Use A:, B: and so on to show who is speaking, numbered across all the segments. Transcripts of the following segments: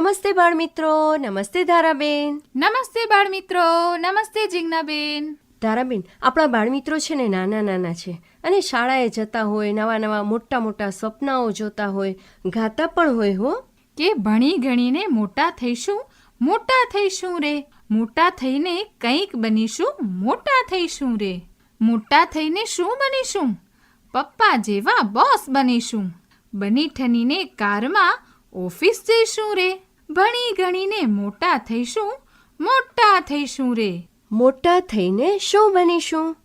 A: નમસ્તે બાળ મિત્રો નમસ્તે ધારાબેન.
B: નમસ્તે બાળ મિત્રો નમસ્તે જિજ્ઞાબેન.
A: ધારાબેન આપણા બાળમિત્રો છે ને નાના નાના છે અને શાળાએ જતા હોય નવા નવા મોટા મોટા સપનાઓ જોતા હોય ગાતા પણ હોય હો.
B: કે ભણી ગણીને મોટા થઈશું મોટા થઈશું રે. મોટા થઈને કંઈક બનીશું મોટા થઈશું રે. મોટા થઈને શું બનીશું? પપ્પા જેવા બોસ બનીશું. બની ઠનીને કારમાં ઓફિસ જઈશું રે. ભણી ગણીને મોટા થઈશું મોટા થઈશું રે.
A: મોટા થઈને શું બનીશું?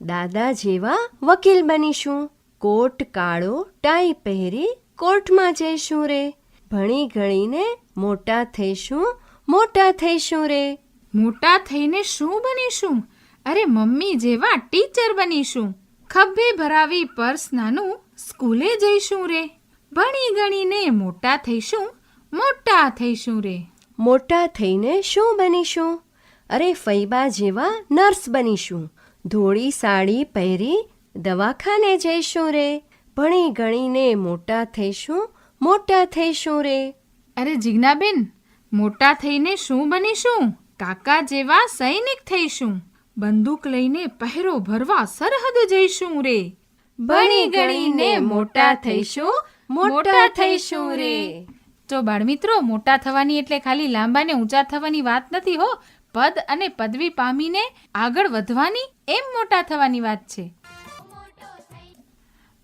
A: દાદા જેવા વકીલ બનીશું. કોટ કાળો ટાઈ પહેરી કોર્ટમાં જઈશું રે. ભણી ગણીને મોટા થઈશું મોટા થઈશું રે.
B: મોટા થઈને શું બનીશું? અરે મમ્મી જેવા ટીચર બનીશું. ખભે ભરાવી પર્સ નાનું સ્કૂલે જઈશું રે. ભણી ગણીને મોટા થઈશું મોટા થઈશું રે.
A: મોટા થઈને શું બનીશું? અરે ફૈબા જેવા નર્સ બનીશું. ધોળી સાડી પહેરી દવાખાને જઈશું રે. ભણી ગણીને મોટા થઈશું મોટા થઈશું રે.
B: અરે જિજ્ઞાબેન મોટા થઈને શું બનીશું? કાકા જેવા સૈનિક થઈશું. બંદૂક લઈને પહેરો ભરવા સરહદ જઈશું રે. ભણી ગણીને મોટા થઈશું મોટા થઈશું રે. તો બાળમિત્રો, મોટા થવાની એટલે ખાલી લાંબા ને ઊંચા થવાની વાત નથી હો. પદ અને પદવી પામીને આગળ વધવાની એમ મોટા થવાની વાત છે.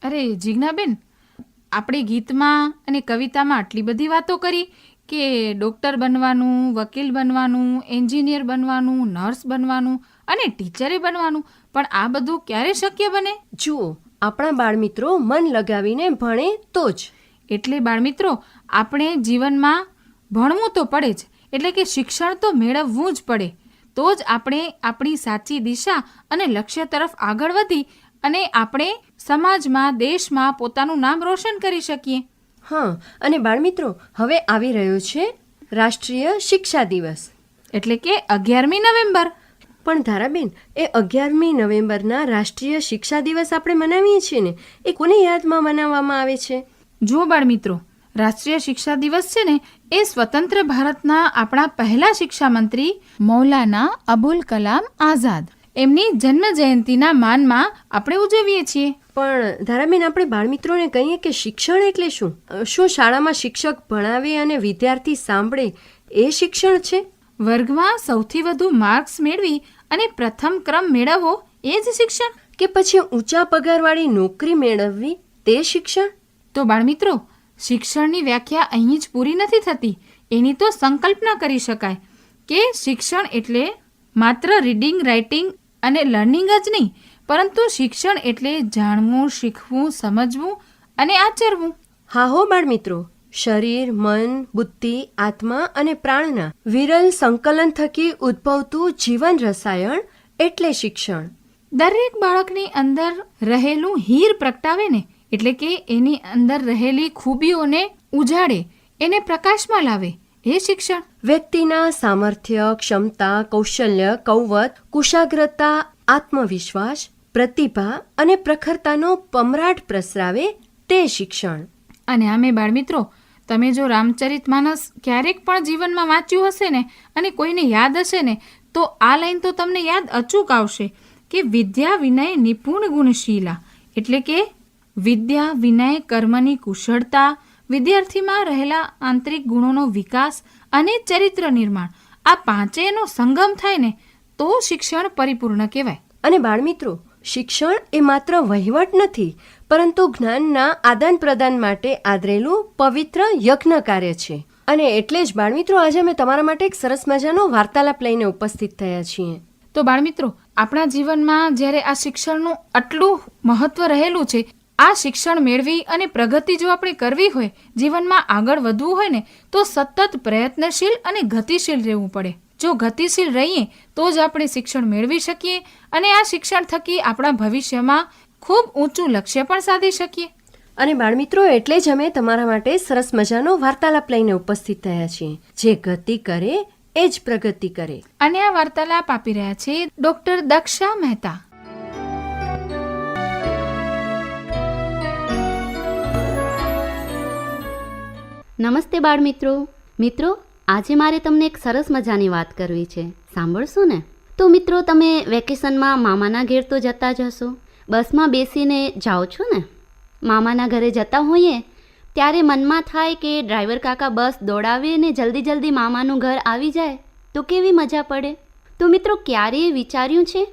B: અરે જીજ્ઞાબેન, આપણે ગીતમાં અને કવિતામાં આટલી બધી વાતો કરી કે ડૉક્ટર બનવાનું, વકીલ બનવાનું, એન્જિનિયર બનવાનું, નર્સ બનવાનું અને ટીચરે બનવાનું, પણ આ બધું ક્યારે શક્ય બને?
A: જુઓ, આપણા બાળમિત્રો મન લગાવીને ભણે તો જ.
B: એટલે બાળમિત્રો આપણે જીવનમાં ભણવું તો પડે જ એટલે કે શિક્ષણ તો મેળવવું જ પડે. તો જ આપણે આપણી સાચી દિશા અને લક્ષ્ય તરફ આગળ વધી અને આપણે સમાજમાં દેશમાં પોતાનું નામ રોશન કરી શકીએ.
A: હા અને બાળમિત્રો હવે આવી રહ્યો છે રાષ્ટ્રીય શિક્ષા દિવસ.
B: એટલે કે અગિયારમી નવેમ્બર.
A: પણ ધારાબેન એ અગિયારમી નવેમ્બરના રાષ્ટ્રીય શિક્ષા દિવસ આપણે મનાવીએ છીએ ને એ કોને યાદમાં મનાવવામાં આવે છે?
B: જુઓ બાળમિત્રો રાષ્ટ્રીય શિક્ષા દિવસ છે ને એ સ્વતંત્ર ભારતના આપણા પહેલા શિક્ષા મંત્રી મૌલાના અબુલ કલામ આઝાદ. એમની જન્મ જયંતિના માનમાં આપણે ઉજવીએ છીએ.
A: પણ ધારાબેન આપણે બાળમિત્રોને કહીએ કે શિક્ષણ એટલે શું? શું શાળામાં શિક્ષક ભણાવે અને વિદ્યાર્થી સાંભળે એ શિક્ષણ છે?
B: વર્ગમાં સૌથી વધુ માર્ક્સ મેળવી અને પ્રથમ ક્રમ મેળવવો એ જ શિક્ષણ.
A: કે પછી ઊંચા પગારવાળી નોકરી મેળવવી તે શિક્ષણ?
B: તો બાળમિત્રો શિક્ષણની વ્યાખ્યા અહીં જ પૂરી નથી થતી. એની તો સંકલ્પના કરી શકાય કે શિક્ષણ એટલે માત્ર રીડિંગ રાઇટિંગ અને લર્નિંગ જ નહીં પરંતુ શિક્ષણ એટલે જાણવું શીખવું સમજવું અને આચરવું.
A: હા હો બાળમિત્રો શરીર મન બુદ્ધિ આત્મા અને પ્રાણના વિરલ સંકલન થકી ઉદ્ભવતું જીવન રસાયણ એટલે શિક્ષણ.
B: દરેક બાળકની અંદર રહેલું હીર પ્રગટાવે ને એટલે કે એની અંદર રહેલી ખૂબીઓને ઉજાડે એને પ્રકાશમાં લાવે. એ શિક્ષણ.
A: વ્યક્તિના સામર્થ્ય ક્ષમતા કૌશલ્ય કૌવત કુશાગ્રતા આત્મવિશ્વાસ પ્રતિભા અને પ્રખરતાનો પમરાટ પ્રસરાવે તે શિક્ષણ.
B: અને આમે બાળમિત્રો તમે જો રામચરિત માનસ ક્યારેક પણ જીવનમાં વાંચ્યું હશે ને અને કોઈને યાદ હશે ને તો આ લાઈન તો તમને યાદ અચૂક આવશે કે વિદ્યા વિનય નિપુણ ગુણશીલા. એટલે કે વિદ્યા વિનય કર્મની કુશળતા વિદ્યાર્થીમાં રહેલા આંતરિક ગુણોનો વિકાસ અને ચરિત્ર નિર્માણ આ પાંચેયનો સંગમ થાય ને તો શિક્ષણ પરિપૂર્ણ કહેવાય.
A: અને બાળમિત્રો શિક્ષણ એ માત્ર વહીવટ નથી પરંતુ જ્ઞાનના આદાન પ્રદાન માટે આદરેલું પવિત્ર યજ્ઞ કાર્ય છે. અને એટલે જ બાળમિત્રો આજે અમે તમારા માટે એક સરસ મજાનો વાર્તાલાપ લઈને ઉપસ્થિત થયા છીએ.
B: તો બાળમિત્રો આપણા જીવનમાં જ્યારે આ શિક્ષણનું આટલું મહત્વ રહેલું છે આ શિક્ષણ મેળવી અને પ્રગતિ જો આપણે કરવી હોય જીવનમાં આગળ વધવું હોય ને તો સતત પ્રયત્નશીલ અને ગતિશીલ રહેવું પડે. જો ગતિશીલ રહીએ તો જ આપણે શિક્ષણ મેળવી શકીએ અને આ શિક્ષણ થકી આપણા ભવિષ્યમાં ખૂબ ઊંચું લક્ષ્ય પણ સાધી શકીએ.
A: અને બાળમિત્રો એટલે જ અમે તમારા માટે સરસ મજાનો વાર્તાલાપ લઈને ઉપસ્થિત થયા છીએ. જે ગતિ કરે એ જ પ્રગતિ કરે.
B: અને આ વાર્તાલાપ આપી રહ્યા છે ડોક્ટર દક્ષા મહેતા.
C: નમસ્તે બાળમિત્રો. મિત્રો, આજે મારે તમને એક સરસ મજાની વાત કરવી છે. સાંભળશો ને? તો મિત્રો, તમે વેકેશનમાં મામાના ઘેર તો જતા જ હશો. બસમાં બેસીને જાઓ છો ને? મામાના ઘરે જતા હોઈએ, ત્યારે મનમાં થાય કે ડ્રાઈવર કાકા બસ દોડાવે ને જલ્દી જલ્દી મામાનું ઘર આવી જાય, તો કેવી મજા પડે? તો મિત્રો ક્યારેય વિચાર્યું છે?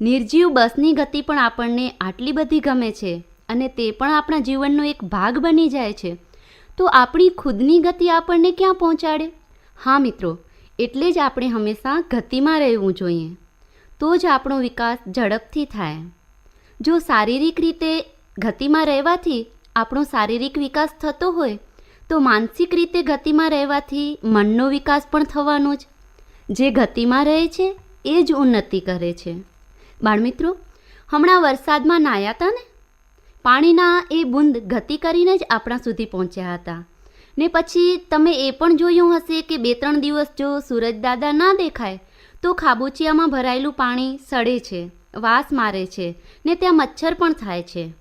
C: નિર્જીવ બસની ગતિ પણ આપણને આટલી બધી ગમે છે અને તે પણ આપણા જીવનનો એક ભાગ બની જાય છે. તો આપણી ખુદની ગતિ આપણને ક્યાં પહોંચાડે? હા મિત્રો, એટલે જ આપણે હંમેશા ગતિમાં રહેવું જોઈએ. તો જ આપણો વિકાસ ઝડપથી થાય. જો શારીરિક રીતે ગતિમાં રહેવાથી આપણો શારીરિક વિકાસ થતો હોય, તો માનસિક રીતે ગતિમાં રહેવાથી મનનો વિકાસ પણ થવાનો જ. જે ગતિમાં રહે છે, એ જ ઉન્નતિ કરે છે. બાળમિત્રો, હમણાં વરસાદમાં નાહ્યા હતા ને? પાણીના એ બુંદ ગતિ કરીને જ આપણા સુધી પહોંચ્યા હતા. ને પછી તમે એ પણ જોયું હશે કે બે ત્રણ દિવસ જો સૂરજ દાદા ના દેખાય, તો ખાબોચિયામાં ભરાયેલું પાણી સડે છે, વાસ મારે છે, ને ત્યાં મચ્છર પણ થાય છે.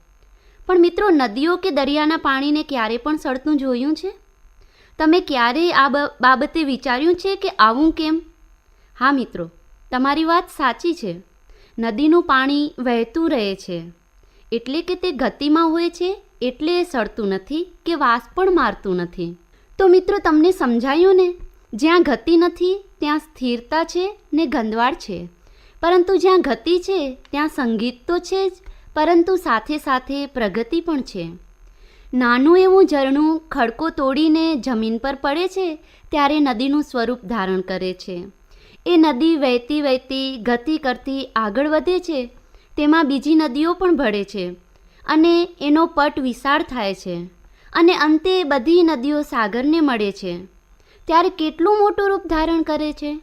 C: પણ મિત્રો, નદીઓ કે દરિયાના પાણીને ક્યારે પણ સડતું જોયું છે? તમે ક્યારે આ બાબતે વિચાર્યું છે કે આવું કેમ? હા મિત્રો, તમારી વાત સાચી છે. નદીનું પાણી વહેતું રહે છે. એટલે કે તે ગતિમાં હોય છે, એટલે એ સડતું નથી કે વાસ પણ મારતું નથી. તો મિત્રો, તમને સમજાયું ને? જ્યાં ગતિ નથી, ત્યાં સ્થિરતા છે ને ગંદવાડ છે. પરંતુ જ્યાં ગતિ છે, ત્યાં સંગીત તો છે જ, પરંતુ સાથે સાથે પ્રગતિ પણ છે. નાનું એવું ઝરણું ખડકો તોડીને જમીન પર પડે છે, ત્યારે નદીનું સ્વરૂપ ધારણ કરે છે. એ નદી વહેતી વહેતી ગતિ કરતી આગળ વધે છે તેમાં બીજી નદીઓ પણ ભળે છે અને એનો પટ વિશાળ થાય છે અને અંતે બધી નદીઓ સાગરને મળે છે. ત્યારે કેટલું મોટું રૂપ ધારણ કરે છે?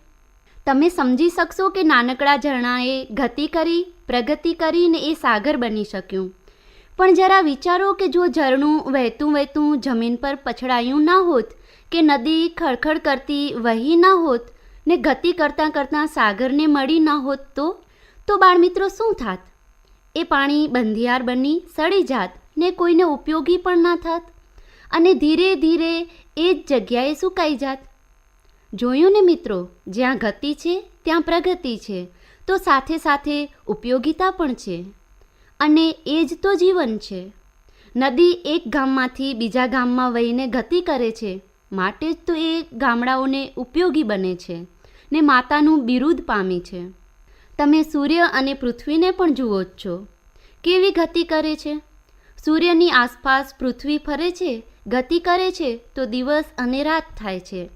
C: તમે સમજી શકશો કે નાનકડા ઝરણાએ ગતિ કરી, પ્રગતિ કરીને એ સાગર બની શક્યું. પણ જરા વિચારો કે જો ઝરણું વહેતું વહેતું જમીન પર પછડાયું ના હોત, કે નદી ખડખડ કરતી વહી ના હોત ને ગતિ કરતાં કરતાં સાગરને મળી ના હોત તો? તો બાળમિત્રો શું થાત? એ પાણી બંધિયાર બની સડી જાત ને કોઈને ઉપયોગી પણ ના થાત? અને ધીરે ધીરે એ જ જગ્યાએ સુકાઈ જાત? જોયું ને મિત્રો, જ્યાં ગતિ છે, ત્યાં પ્રગતિ છે, તો સાથે સાથે ઉપયોગિતા પણ છે. અને એ જ તો જીવન છે. નદી એક ગામમાંથી બીજા ગામમાં વહીને ગતિ કરે છે. માટે જ તો એ ગામડાઓને ઉપયોગી બને છે ને માતાનું બિરુદ પામી છે. તમે સૂર્ય અને પૃથ્વીને પણ જુઓ જ છો. કેવી ગતિ કરે છે? સૂર્યની આસપાસ પૃથ્વી ફરે છે, ગતિ કરે છે, તો દિવસ અને રાત થાય છે.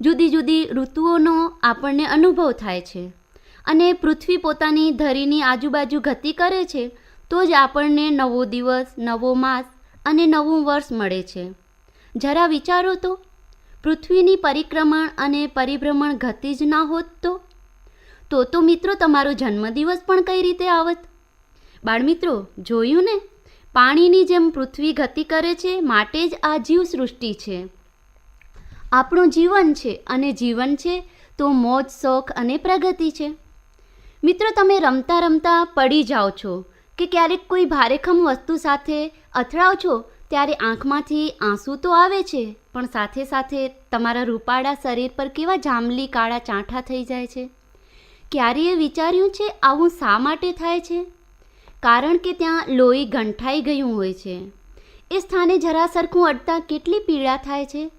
C: જુદી જુદી ઋતુઓનો આપણને અનુભવ થાય છે. અને પૃથ્વી પોતાની ધરીની આજુબાજુ ગતિ કરે છે, તો જ આપણને નવો દિવસ, નવો માસ અને નવું વર્ષ મળે છે. જરા વિચારો તો. પૃથ્વીની પરિક્રમણ અને પરિભ્રમણ ગતિ જ ના હોત તો? તો તો મિત્રો તમારો જન્મદિવસ પણ કઈ રીતે આવત? બાળમિત્રો, જોયું ને? પાણીની જેમ પૃથ્વી ગતિ કરે છે, માટે જ આ જીવસૃષ્ટિ છે. આપણું જીવન છે અને જીવન છે, તો મોજ, શોખ અને પ્રગતિ છે. મિત્રો, તમે રમતા રમતા પડી જાઓ છો કે ક્યારેક કોઈ ભારેખમ વસ્તુ સાથે અથડાવ છો, ત્યારે આંખમાંથી આંસુ તો આવે છે, પણ સાથે સાથે તમારા રૂપાળા શરીર પર કેવા જાંબલી કાળા ચાંઠા થઈ જાય છે? ક્યારેય વિચાર્યું છે આવું શા માટે થાય છે? કારણ કે ત્યાં લોહી ગંઠાઈ ગયું હોય છે. એ સ્થાને જરા સરખું અડતા કેટલી પીડા થાય છે?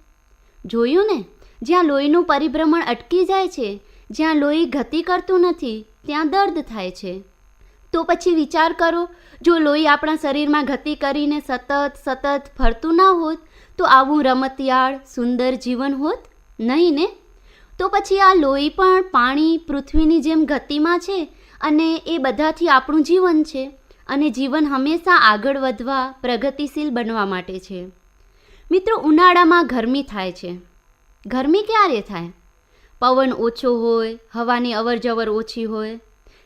C: જોયું ને? જ્યાં લોહીનું પરિભ્રમણ અટકી જાય છે, જ્યાં લોહી ગતિ કરતું નથી, ત્યાં દર્દ થાય છે. તો પછી વિચાર કરો, જો લોહી આપણા શરીરમાં ગતિ કરીને સતત સતત ફરતું ના હોત, તો આવું રમતિયાળ, સુંદર જીવન હોત, નહીં ને? તો પછી આ લોહી પણ પાણી પૃથ્વીની જેમ ગતિમાં છે અને એ બધાથી આપણું જીવન છે અને જીવન હંમેશા આગળ વધવા, પ્રગતિશીલ બનવા માટે છે. મિત્રો, ઉનાળામાં ગરમી થાય છે. ગરમી ક્યારે થાય? પવન ઓછો હોય, હવાની અવરજવર ઓછી હોય,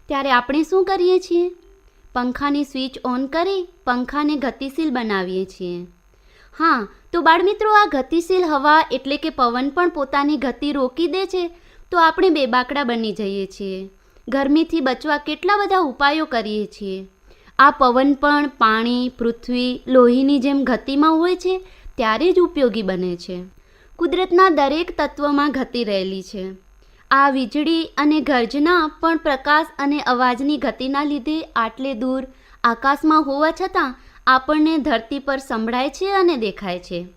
C: ત્યારે આપણે શું કરીએ છીએ? પંખાની સ્વિચ ઓન કરી પંખાને ગતિશીલ બનાવીએ છીએ. હા તો બાળમિત્રો, આ ગતિશીલ હવા એટલે કે પવન પણ પોતાની ગતિ રોકી દે છે, તો આપણે બેબાકડા બની જઈએ છીએ. ગરમીથી બચવા કેટલા બધા ઉપાયો કરીએ છીએ. આ પવન પણ પાણી, પૃથ્વી, લોહીની જેમ ગતિમાં હોય છે, ત્યારે જ ઉપયોગી બને છે. કુદરતના દરેક તત્વમાં ગતિ રહેલી છે. આ વીજળી અને ગર્જના પણ પ્રકાશ અને અવાજની ગતિના લીધે આટલે દૂર આકાશમાં હોવા છતાં આપણને ધરતી પર સંભળાય છે અને દેખાય છે.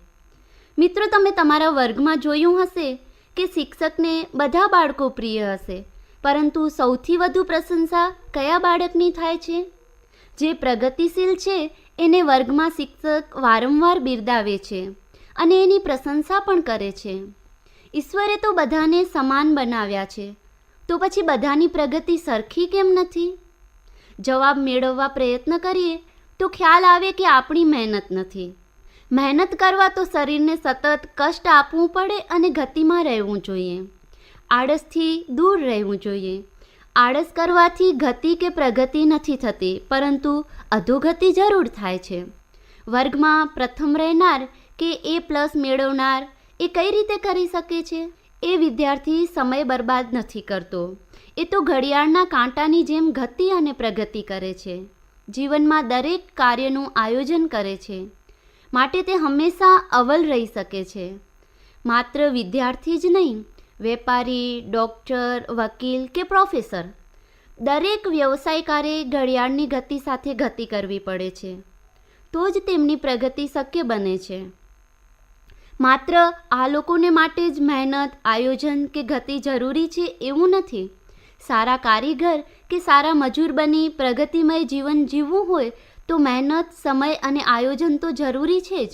C: મિત્રો, તમે તમારા વર્ગમાં જોયું હશે કે શિક્ષકને બધા બાળકો પ્રિય હશે, પરંતુ સૌથી વધુ પ્રશંસા કયા બાળકની થાય છે? જે પ્રગતિશીલ છે, એને વર્ગમાં શિક્ષક વારંવાર બિરદાવે છે અને એની પ્રશંસા પણ કરે છે. ઈશ્વરે તો બધાને સમાન બનાવ્યા છે, તો પછી બધાની પ્રગતિ સરખી કેમ નથી? જવાબ મેળવવા પ્રયત્ન કરીએ તો ખ્યાલ આવે કે આપણી મહેનત નથી. મહેનત કરવા તો શરીરને સતત કષ્ટ આપવું પડે અને ગતિમાં રહેવું જોઈએ. આળસથી દૂર રહેવું જોઈએ. આળસ કરવાથી ગતિ કે પ્રગતિ નથી થતી, પરંતુ અધોગતિ જરૂર થાય છે. વર્ગમાં પ્રથમ રહેનાર કે એ પ્લસ મેળવનાર એ કઈ રીતે કરી શકે છે? એ વિદ્યાર્થી સમય બરબાદ નથી કરતો. એ તો ઘડિયાળના કાંટાની જેમ ગતિ અને પ્રગતિ કરે છે. જીવનમાં દરેક કાર્યનું આયોજન કરે છે. માટે તે હંમેશા અવલ રહી શકે છે. માત્ર વિદ્યાર્થી જ નહીં, વેપારી, ડૉક્ટર, વકીલ કે પ્રોફેસર, દરેક વ્યવસાયકારે ઘડિયાળની ગતિ સાથે ગતિ કરવી પડે છે. તો જ તેમની પ્રગતિ શક્ય બને છે. માત્ર આ લોકોને માટે જ મહેનત, આયોજન કે ગતિ જરૂરી છે એવું નથી. સારા કારીગર કે સારા મજૂર બની પ્રગતિમય જીવન જીવવું હોય તો મહેનત, સમય અને આયોજન તો જરૂરી છે જ.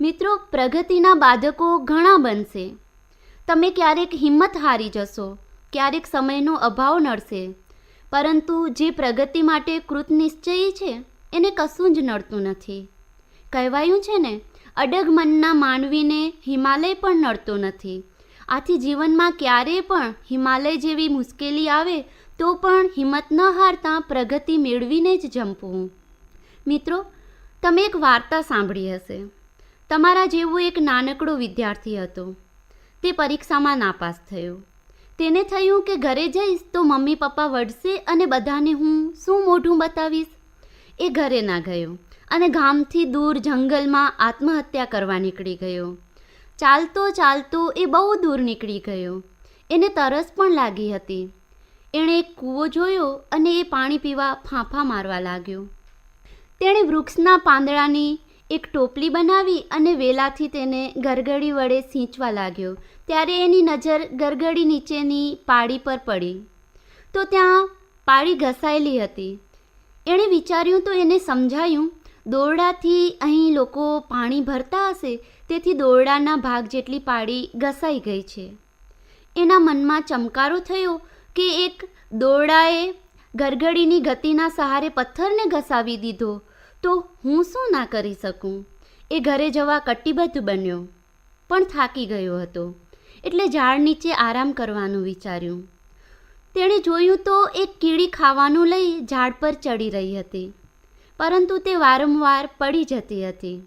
C: મિત્રો, પ્રગતિના બાધકો ઘણા બનશે. તમે ક્યારેક હિંમત હારી જશો, ક્યારેક સમયનો અભાવ નડશે. પરંતુ જે પ્રગતિ માટે કૃતનિશ્ચયી છે, એને કશું જ નડતું નથી. કહેવાયું છે ને, અડગ મનના માનવીને હિમાલય પણ નડતો નથી. આથી જીવનમાં ક્યારેય પણ હિમાલય જેવી મુશ્કેલી આવે, તો પણ હિંમત ન હારતા પ્રગતિ મેળવીને જ જંપવું. મિત્રો, તમે એક વાર્તા સાંભળી હશે. તમારા જેવો એક નાનકડો વિદ્યાર્થી હતો. તે પરીક્ષામાં નાપાસ થયો. તેને થયું કે ઘરે જઈશ તો મમ્મી પપ્પા વઢશે અને બધાને હું શું મોઢું બતાવીશ? એ ઘરે ના ગયો અને ગામથી દૂર જંગલમાં આત્મહત્યા કરવા નીકળી ગયો. ચાલતો ચાલતો એ બહુ દૂર નીકળી ગયો. એને તરસ પણ લાગી હતી. એણે એક કૂવો જોયો અને એ પાણી પીવા ફાંફા મારવા લાગ્યો. તેણે વૃક્ષના પાંદડાની એક ટોપલી બનાવી અને વેલાથી તેને ગરગડી વડે સિંચવા લાગ્યો. ત્યારે એની નજર ગરગડી નીચેની પાળી પર પડી. તો ત્યાં પાળી ઘસાયેલી હતી. એણે વિચાર્યું તો એને સમજાયું, દોરડાથી અહીં લોકો પાણી ભરતા હશે તેથી દોરડાના ભાગ જેટલી પાળી ઘસાઈ ગઈ છે. એના મનમાં ચમકારો થયો કે એક દોરડાએ ગરગડીની ગતિના સહારે પથ્થરને ઘસાવી દીધો. તો હું શું ના કરી શકું? એ ઘરે જવા કટિબદ્ધ બન્યો, પણ થાકી ગયો હતો. એટલે ઝાડ નીચે આરામ કરવાનું વિચાર્યું. તેણે જોયું તો એક કીડી ખાવાનું લઈ ઝાડ પર ચડી રહી હતી, પરંતુ તે વારંવાર પડી જતી હતી.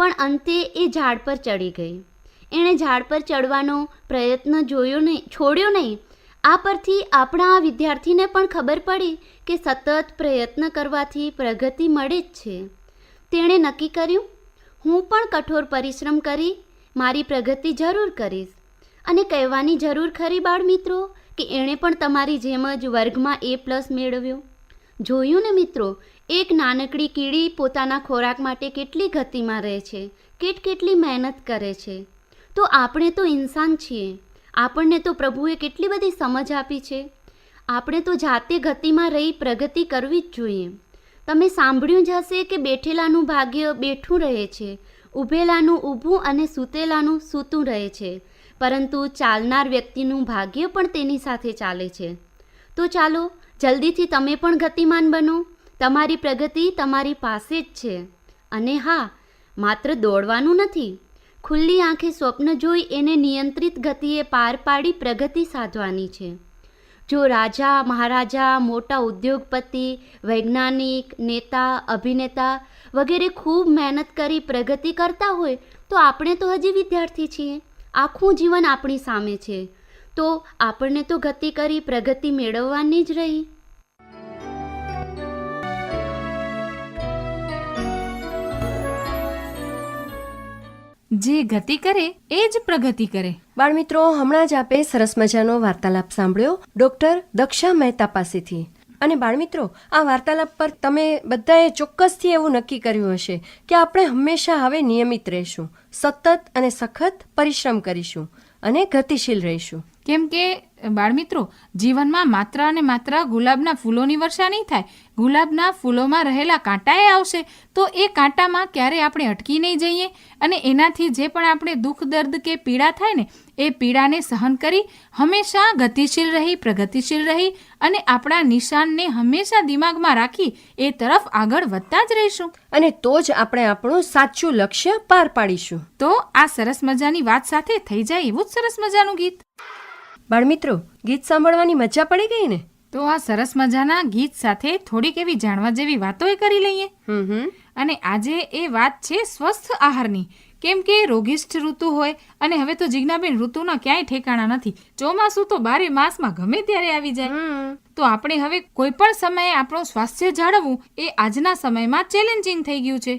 C: પણ અંતે એ ઝાડ પર ચડી ગઈ. એણે ઝાડ પર ચડવાનો પ્રયત્ન જોયો નહીં, છોડ્યો નહીં. આ પરથી આપણા વિદ્યાર્થીને પણ ખબર પડી કે સતત પ્રયત્ન કરવાથી પ્રગતિ મળે જ છે. તેણે નક્કી કર્યું, હું પણ કઠોર પરિશ્રમ કરી, મારી પ્રગતિ જરૂર કરીશ. અને કહેવાની જરૂર ખરી બાળ મિત્રો કે એણે પણ તમારી જેમ જ વર્ગમાં એ પ્લસ મેળવ્યો. જોયું ને મિત્રો, એક નાનકડી કીડી પોતાના ખોરાક માટે કેટલી ગતિમાં રહે છે, કેટ કેટલી મહેનત કરે છે. તો આપણે તો ઇન્સાન છીએ. આપણને તો પ્રભુએ કેટલી બધી સમજ આપી છે. આપણે તો જાતે ગતિમાં રહી પ્રગતિ કરવી જ જોઈએ. તમે સાંભળ્યું જ હશે કે બેઠેલાનું ભાગ્ય બેઠું રહે છે ઊભેલાનું ઊભું અને સૂતેલાનું સૂતું રહે છે, પરંતુ ચાલનાર વ્યક્તિનું ભાગ્ય પણ તેની સાથે ચાલે છે. તો ચાલો જલ્દીથી તમે પણ ગતિમાન બનો. તમારી પ્રગતિ તમારી પાસે જ છે. અને હા, માત્ર દોડવાનું નથી. ખુલ્લી આંખે સ્વપ્ન જોઈ એને નિયંત્રિત ગતિએ પાર પાડી પ્રગતિ સાધવાની છે. જો રાજા, મહારાજા, મોટા ઉદ્યોગપતિ, વૈજ્ઞાનિક, નેતા, અભિનેતા વગેરે ખૂબ મહેનત કરી પ્રગતિ કરતા હોય, તો આપણે તો હજી વિદ્યાર્થી છીએ. આખું જીવન આપણી સામે છે. તો આપણને તો ગતિ કરી પ્રગતિ મેળવવાની જ રહી.
B: જે ગતિ કરે એ જ પ્રગતિ કરે.
A: બાળમિત્રો હમણાં જ આપે સરસ મજાનો વાર્તાલાપ સાંભળ્યો. ડોક્ટર દક્ષા મહેતા પાસેથી. અને બાળમિત્રો આ વાર્તાલાપ પર તમે બધાએ ચોક્કસથી એવું નક્કી કર્યું હશે કે આપણે હંમેશા હવે નિયમિત રહીશું સતત અને સખત પરિશ્રમ કરીશું અને ગતિશીલ રહીશું.
B: કેમ કે બાળમિત્રો જીવનમાં માત્ર અને માત્ર ગુલાબના ફૂલોની વર્ષા નહીં થાય. ગુલાબના ફૂલોમાં રહેલા કાંટાએ આવશે. તો એ કાંટામાં ક્યારે આપણે અટકી નહીં જઈએ? અને એનાથી જે પણ આપણે દુઃખ દર્દ કે પીડા થાય ને એ પીડાને સહન કરી હંમેશા ગતિશીલ રહી પ્રગતિશીલ રહી અને આપણા નિશાનને હંમેશા દિમાગમાં રાખી એ તરફ આગળ વધતા જ રહીશું.
A: અને તો જ આપણે આપણું સાચું લક્ષ્ય પાર પાડીશું.
B: તો આ સરસ મજાની વાત સાથે થઈ જાય એવું જ સરસ મજાનું ગીત.
A: બાળમિત્રો ગીત સાંભળવાની મજા પડી ગઈ ને?
B: તો આ સરસ મજાના ગીત સાથે થોડીક એવી જાણવા જેવી વાતોય કરી લઈએ. અને આજે એ વાત છે સ્વસ્થ આહારની. કેમ કે રોગિષ્ઠ ઋતુ હોય અને હવે તો જિજ્ઞાબેન ઋતુના ક્યાંય ઠેકાણા નથી. ચોમાસું તો બારે માસમાં ગમે ત્યારે આવી જાય. તો આપણે હવે કોઈ પણ સમયે આપણું સ્વાસ્થ્ય જાળવવું એ આજના સમયમાં ચેલેન્જિંગ થઈ ગયું છે.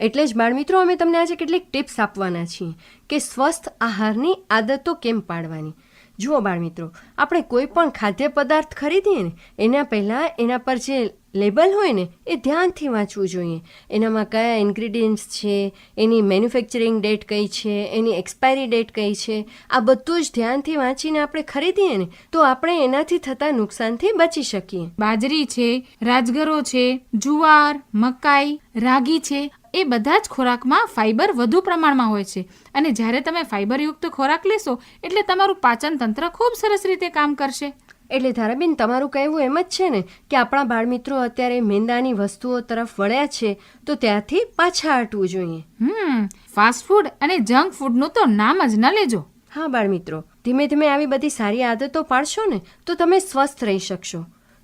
A: એટલે જ બાળમિત્રો અમે તમને આજે કેટલીક ટિપ્સ આપવાના છીએ કે સ્વસ્થ આહારની આદતો કેમ પાડવાની? જુઓ બાળમિત્રો આપણે કોઈ પણ ખાદ્ય પદાર્થ ખરીદીએ ને, એના પહેલાં એના પર જે લેબલ હોય ને, એ ધ્યાનથી વાંચવું જોઈએ. એનામાં કયા ઇન્ગ્રીડિયન્ટ્સ છે, એની મેન્યુફેક્ચરિંગ ડેટ કઈ છે, એની એક્સપાયરી ડેટ કઈ છે, આ બધું જ ધ્યાનથી વાંચીને આપણે ખરીદીએ ને, તો આપણે એનાથી થતા નુકસાનથી બચી શકીએ.
B: બાજરી છે, રાજગરો છે, જુવાર, મકાઈ, રાગી છે એ બધા જ ખોરાકમાં ફાઇબર વધુ પ્રમાણમાં હોય છે. અને જ્યારે તમે ફાઇબરયુક્ત ખોરાક લેશો એટલે તમારું પાચન તંત્ર ખૂબ સરસ રીતે કામ કરશે.
A: એટલે ધારાબેન તમારું કહેવું એમ જ છે ને કે આપણા બાળમિત્રો અત્યારે મેંદાની વસ્તુઓ તરફ વળ્યા છે તો ત્યાંથી પાછા હટવું જોઈએ.
B: હમ ફાસ્ટ ફૂડ અને જંક ફૂડનું તો નામ જ ન લેજો.
A: હા બાળમિત્રો ધીમે ધીમે આવી બધી સારી આદતો પાડશો ને તો તમે સ્વસ્થ રહી શકશો.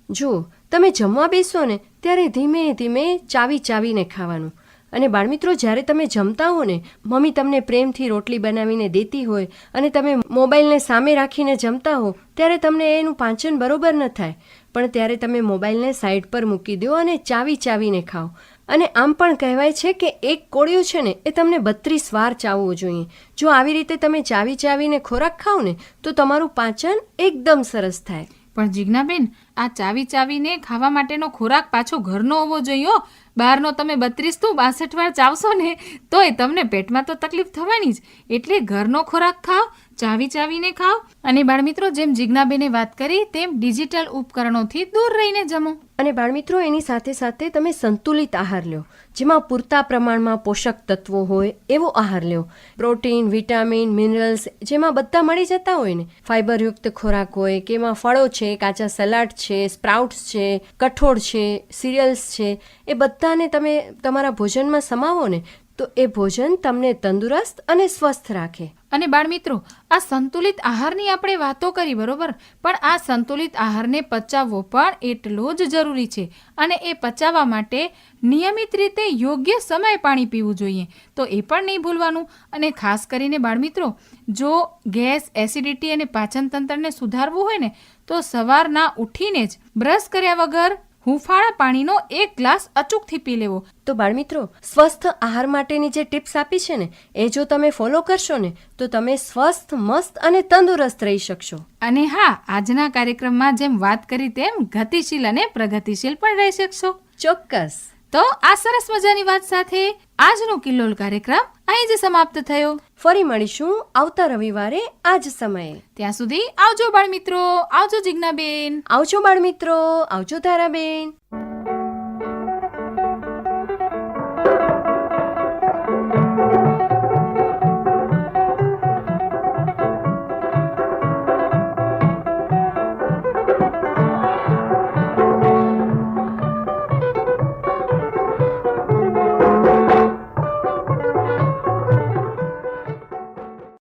A: જુઓ તમે જમવા બેસો ને ત્યારે ધીમે ધીમે ચાવી ચાવીને ખાવાનું. અને બાળમિત્રો, જ્યારે તમે જમતા હો ને, મમ્મી તમને પ્રેમથી રોટલી બનાવીને દેતી હોય અને તમે મોબાઈલને સામે રાખીને જમતા હો, ત્યારે તમને એનું પાચન બરોબર ન થાય. પણ ત્યારે તમે મોબાઈલને સાઈડ પર મૂકી દો અને ચાવી ચાવીને ખાઓ. અને આમ પણ કહેવાય છે કે એક કોળિયું છે ને, એ તમને બત્રીસ વાર ચાવવું જોઈએ. જો આવી રીતે તમે ચાવી ચાવીને ખોરાક ખાઓ ને, તો તમારું પાચન એકદમ સરસ થાય.
B: પણ જીજ્ઞાબેન આ ચાવી ચાવીને ખાવા માટેનો ખોરાક પાછો ઘરનો હોવો જોઈએ બહારનો તમે બત્રીસ તો બાસઠ વાર ચાવશો ને, તોય તમને પેટમાં તો તકલીફ થવાની જ. એટલે ઘરનો ખોરાક ખાઓ, ચાવી ચાવીને ખાઓ. અને બાળમિત્રો, જેમ જીજ્ઞાબેને વાત કરી, તેમ ડિજિટલ ઉપકરણોથી દૂર રહીને જમો.
A: અને બાળમિત્રો, એની સાથે સાથે તમે સંતુલિત આહાર લ્યો. જેમાં પૂરતા પ્રમાણમાં પોષક તત્વો હોય, એવો આહાર લ્યો. પ્રોટીન, વિટામિન, મિનરલ્સ, જેમાં બધા મળી જતા હોય ને. ફાઇબરયુક્ત ખોરાક હોય, કે એમાં ફળો છે, કાચા સલાડ છે સ્પ્રાઉટ્સ છે, કઠોળ છે સિરિયલ્સ છે, એ બધાને તમે તમારા ભોજનમાં સમાવો ને, તો એ ભોજન તમને તંદુરસ્ત અને સ્વસ્થ રાખે.
B: અને બાળમિત્રો, આ સંતુલિત આહારની આપણે વાતો કરી, બરોબર? પણ આ સંતુલિત આહારને પચાવવો પણ એટલો જ જરૂરી છે અને એ પચાવવા માટે નિયમિત રીતે યોગ્ય સમય પાણી પીવું જોઈએ. તો એ પણ નહીં ભૂલવાનું. અને ખાસ કરીને બાળમિત્રો, જો ગેસ એસિડિટી અને પાચન તંત્રને સુધારવું હોય ને તો સવારના ઉઠીને જ બ્રશ કર્યા વગર હુંફાળા પાણીનો એક ગ્લાસ અચૂકથી પી લેવો.
A: તો બાળમિત્રો સ્વસ્થ આહાર માટેની જે ટિપ્સ આપી છે ને એ જો તમે ફોલો કરશો ને તો તમે સ્વસ્થ મસ્ત અને તંદુરસ્ત રહી શકશો.
B: અને હા આજના કાર્યક્રમમાં જેમ વાત કરી તેમ ગતિશીલ અને પ્રગતિશીલ પણ રહી શકશો.
A: ચોક્કસ.
B: તો આ સરસ મજાની વાત સાથે આજનો કિલ્લોલ કાર્યક્રમ અહીં જ સમાપ્ત થયો.
A: ફરી મળીશું આવતા રવિવારે આ જ સમયે.
B: ત્યાં સુધી આવજો બાળ મિત્રો આવજો જિજ્ઞાબેન.
A: આવજો બાળ મિત્રો આવજો તારાબેન